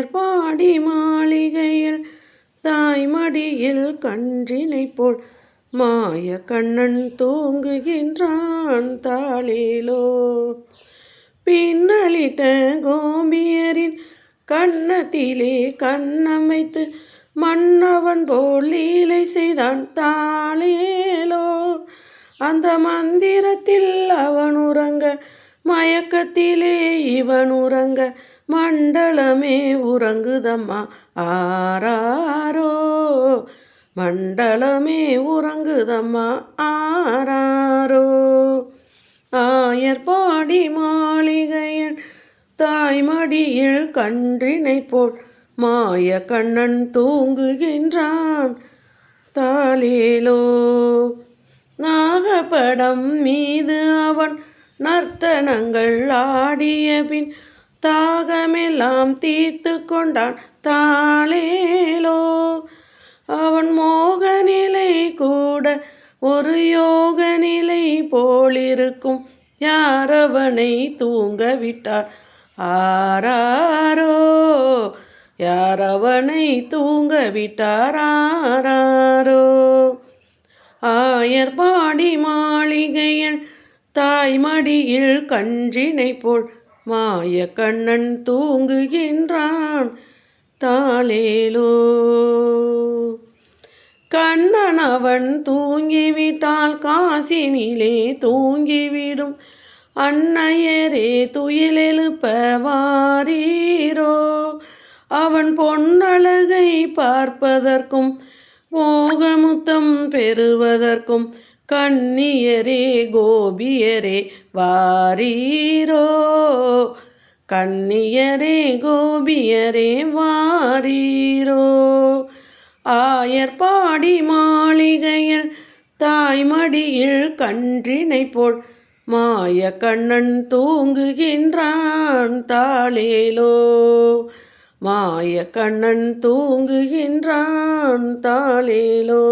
ஆயர்பாடி மாளிகையில் தாய்மடியில் கன்றினை போல் மாய கண்ணன் தூங்குகின்றான் தாளிலோ. பின்னலிட்ட கோம்பியரின் கண்ணத்திலே கண்ணமைத்து மன்னவன் போல் லீலை செய்தான் தாளேலோ. அந்த மந்திரத்தில் அவன் உறங்க மயக்கத்திலே இவன் உறங்க மண்டலமே உறங்குதம்மா. ஆராரோ? மண்டலமே உறங்குதம்மா. ஆராரோ? ஆயர்பாடி மாளிகையன் தாய்மடியில் கன்றினை போல் மாய கண்ணன் தூங்குகின்றான். தாலேலோ நாகப்படம் மீது அவன் நர்த்தனங்கள் ஆடிய பின் தாகமெல்லாம் தீர்த்து கொண்டான் தாளேலோ. அவன் மோக நிலை கூட ஒரு யோக நிலை போலிருக்கும். யார் அவனை தூங்க விட்டார் ஆராரோ. யார் அவனை தூங்க விட்டார் ஆராரோ. ஆயர் பாடி மாளிகையில் தாய்மடியில் கன்றினை போல் மாய கண்ணன் தூங்குகின்றான் தாளேலோ. கண்ணன் அவன் தூங்கிவிட்டால் காசினிலே தூங்கிவிடும். அன்னையரே துயிலெழுப்ப வாரீரோ. அவன் பொன்னழகை பார்ப்பதற்கும் மோகமுத்தம் பெறுவதற்கும் கண்ணியரே கோபியரே வாரீரோ. கண்ணியரே கோபியரே வாரீரோ. ஆயர்பாடி மாளிகையில் தாய்மடியில் கன்றினை போல் மாய கண்ணன் தூங்குகின்றான் தாளேலோ. மாய கண்ணன் தூங்குகின்றான் தாளேலோ.